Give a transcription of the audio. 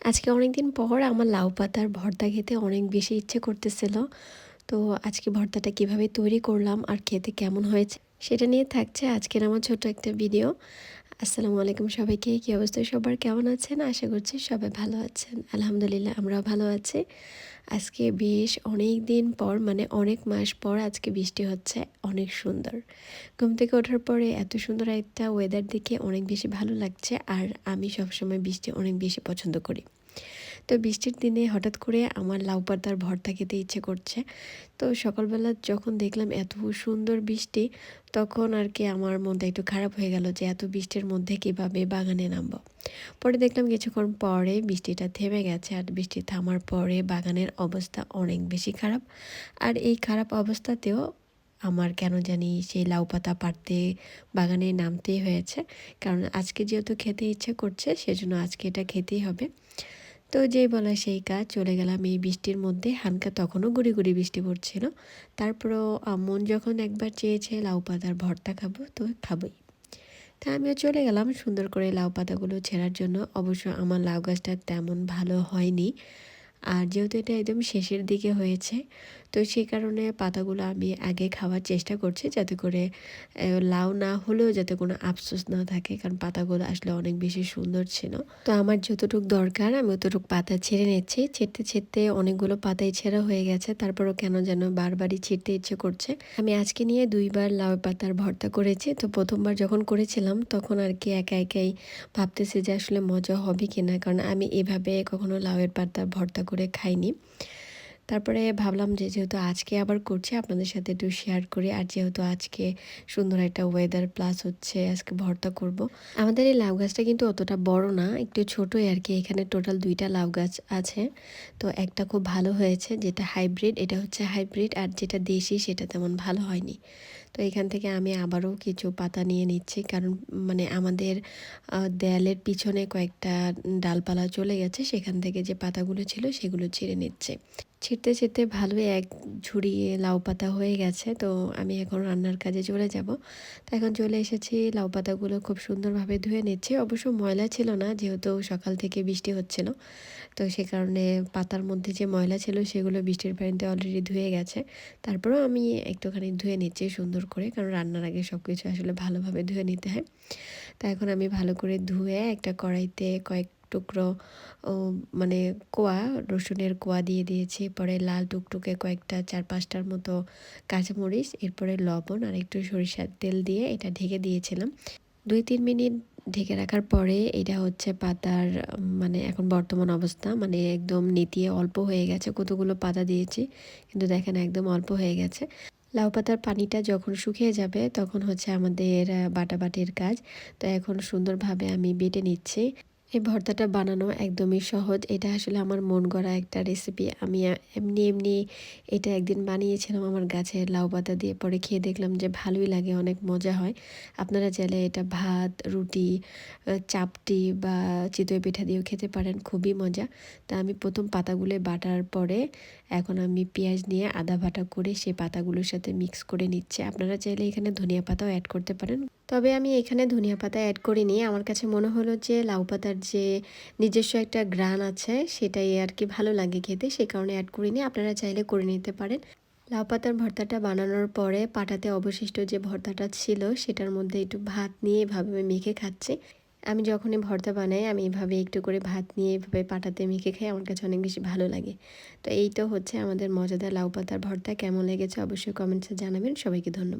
আজকে অনেক দিন পর আমার লাউ পাতার ভর্তা খেতে অনেক বেশি ইচ্ছে করতেছিল। তো আজকে ভর্তাটা কীভাবে তৈরি করলাম আর খেতে কেমন হয়েছে সেটা নিয়ে থাকছে আজকের আমার ছোট একটা ভিডিও। আসসালামু আলাইকুম সবাইকে। কী অবস্থায় সবার কেমন আছেন? আশা করছি সবাই ভালো আছেন। আলহামদুলিল্লাহ, আমরাও ভালো আছি। আজকে বেশ অনেক দিন পর মানে অনেক মাস পর আজকে বৃষ্টি হচ্ছে। অনেক সুন্দর। ঘুম থেকে ওঠার পরে এত সুন্দর একটা ওয়েদার দেখে অনেক বেশি ভালো লাগছে। আর আমি সবসময় বৃষ্টি অনেক বেশি পছন্দ করি। তো বৃষ্টির দিনে হঠাৎ করে আমার লাউ পাতার ভর্তা খেতে ইচ্ছে করছে। তো সকালবেলা যখন দেখলাম এত সুন্দর বৃষ্টি, তখন আর কি আমার মনটা একটু খারাপ হয়ে গেল যে এত বৃষ্টির মধ্যে কীভাবে বাগানে নামবো। পরে দেখলাম কিছুক্ষণ পরে বৃষ্টিটা থেমে গেছে আর বৃষ্টি থামার পরে বাগানের অবস্থা অনেক বেশি খারাপ। আর এই খারাপ অবস্থাতেও আমার কেন জানি সেই লাউ পাতা পাড়তে বাগানে নামতেই হয়েছে। কারণ আজকে যেহেতু খেতে ইচ্ছে করছে, সেজন্য আজকে এটা খেতেই হবে। তো যেই বলা সেই কাজ চলে গেলাম এই বৃষ্টির মধ্যে। হানকা তখনও গুড়ি গুড়ি বৃষ্টি পড়ছিল। তারপরও মন যখন একবার চেয়েছে, লাউ পাতার ভর্তা খাব, তো খাবোই। তা আমিও চলে গেলাম সুন্দর করে লাউ পাতাগুলো ছেঁড়ার জন্য। অবশ্য আমার লাউ গাছটা তেমন ভালো হয়নি। আর যেহেতু এটা একদম শেষের দিকে হয়েছে তো সেই কারণে পাতাগুলো আমি আগে খাওয়ার চেষ্টা করছি যাতে করে লাউ না হলেও যাতে কোনো আফসোস না থাকে, কারণ পাতাগুলো আসলে অনেক বেশি সুন্দর ছিল। তো আমার যতটুকু দরকার আমি অতটুকু পাতা ছেড়ে নিচ্ছি। ছিঁড়তে ছিঁড়তে অনেকগুলো পাতাই ছেঁড়া হয়ে গেছে, তারপরও কেন যেন বারবারই ছিঁড়তে ইচ্ছে করছে। আমি আজকে নিয়ে দুইবার লাউ পাতার ভর্তা করেছি, তো প্রথমবার যখন করেছিলাম তখন আর কি একা একাই ভাবতেছি যে আসলে মজা হবে কিনা, কারণ আমি এভাবে কখনো লাউয়ের পাতার ভর্তা করে খাইনি। তারপরে ভাবলাম যে যেহেতু আজকে আবার করছি, আপনাদের সাথে একটু শেয়ার করি। আর যেহেতু আজকে সুন্দর একটা ওয়েদার প্লাস হচ্ছে, আজকে ভর্তা করব। আমাদের এই লাউ গাছটা কিন্তু অতটা বড় না, একটু ছোটোই আর কি। এখানে টোটাল দুইটা লাউ গাছ আছে। তো একটা খুব ভালো হয়েছে, যেটা হাইব্রিড এটা হচ্ছে হাইব্রিড আর যেটা দেশি সেটা তেমন ভালো হয়নি। তো এখান থেকে আমি আবারও কিছু পাতা নিয়ে নিচ্ছি, কারণ মানে আমাদের দেয়ালের পিছনে কয়েকটা ডালপালা চলে গেছে, সেখান থেকে যে পাতাগুলো ছিল সেগুলো ছিঁড়ে নিচ্ছে। ছিঁড়তে ছিঁড়তে ভালোই এক ঝুড়িয়ে লাউ পাতা হয়ে গেছে, তো আমি এখন রান্নার কাজে চলে যাব। তো এখন চলে এসেছি, লাউ পাতাগুলো খুব সুন্দরভাবে ধুয়ে নিচ্ছি। অবশ্য ময়লা ছিল না, যেহেতু সকাল থেকে বৃষ্টি হচ্ছিল। তো সে কারণে পাতার মধ্যে যে ময়লা ছিল, সেগুলো বৃষ্টির পানিতে অলরেডি ধুয়ে গেছে। তারপরেও আমি একটুখানি ধুয়ে নিচ্ছি সুন্দর করে, কারণ রান্নার আগে সব কিছু আসলে ভালোভাবে ধুয়ে নিতে হয়। তা এখন আমি ভালো করে ধুয়ে একটা কড়াইতে কয়েক টুকরো মানে কোয়া, রসুনের কোয়া দিয়ে দিয়েছি। পরে লাল টুকটুকে কয়েকটা, চার পাঁচটার মতো কাঁচামরিচ, এরপরে লবণ আর একটু সরিষার তেল দিয়ে এটা ঢেকে দিয়েছিলাম। দুই, তিন মিনিট ঢেকে রাখার পরে এটা হচ্ছে পাতার মানে এখন বর্তমান অবস্থা মানে একদম নিতিয়ে অল্প হয়ে গেছে। কতগুলো পাতা দিয়েছি, কিন্তু দেখেন একদম অল্প হয়ে গেছে। লাউ পাতার পানিটা যখন শুকিয়ে যাবে, তখন হচ্ছে আমাদের বাটাবাটির কাজ। তো এখন সুন্দরভাবে আমি বেটে নিচ্ছি। এই ভর্তাটা বানানো একদমই সহজ। এটা আসলে আমার মন গড়া একটা রেসিপি আমি এমনি এমনি এটা একদিন বানিয়েছিলাম আমার গাছের লাউ পাতা দিয়ে। পরে খেয়ে দেখলাম যে ভালোই লাগে, অনেক মজা হয়। আপনারা চাইলে এটা ভাত, রুটি চাপটি বা চিতই পিঠা দিয়েও খেতে পারেন, খুবই মজা। তা আমি প্রথম পাতাগুলো বাটার পরে এখন আমি পেঁয়াজ নিয়ে আদা বাটা করে সেই পাতাগুলোর সাথে মিক্স করে নিচ্ছে। আপনারা চাইলে এখানে ধনিয়া পাতাও অ্যাড করতে পারেন। তবে আমি এখানে ধনিয়া পাতা অ্যাড করিনি। আমার কাছে মনে হলো যে লাউ পাতার যে নিজস্ব একটা গ্রান আছে, সেটাই আর কি ভালো লাগে খেতে, সে কারণে অ্যাড করিনি। আপনারা চাইলে করে নিতে পারেন। লাউ পাতার ভর্তাটা বানানোর পরে পাটাতে অবশিষ্ট যে ভর্তাটা ছিল, সেটার মধ্যে একটু ভাত নিয়ে এভাবে মেখে খাচ্ছি। আমি যখনই ভর্তা বানাই, আমি এভাবে একটু করে ভাত নিয়ে এভাবে পাটাতে মেখে খাই, আমার কাছে অনেক বেশি ভালো লাগে। তো এই তো হচ্ছে আমাদের মজাদার লাউ পাতার ভর্তা। কেমন লেগেছে অবশ্যই কমেন্টসে জানাবেন। সবাইকে ধন্যবাদ।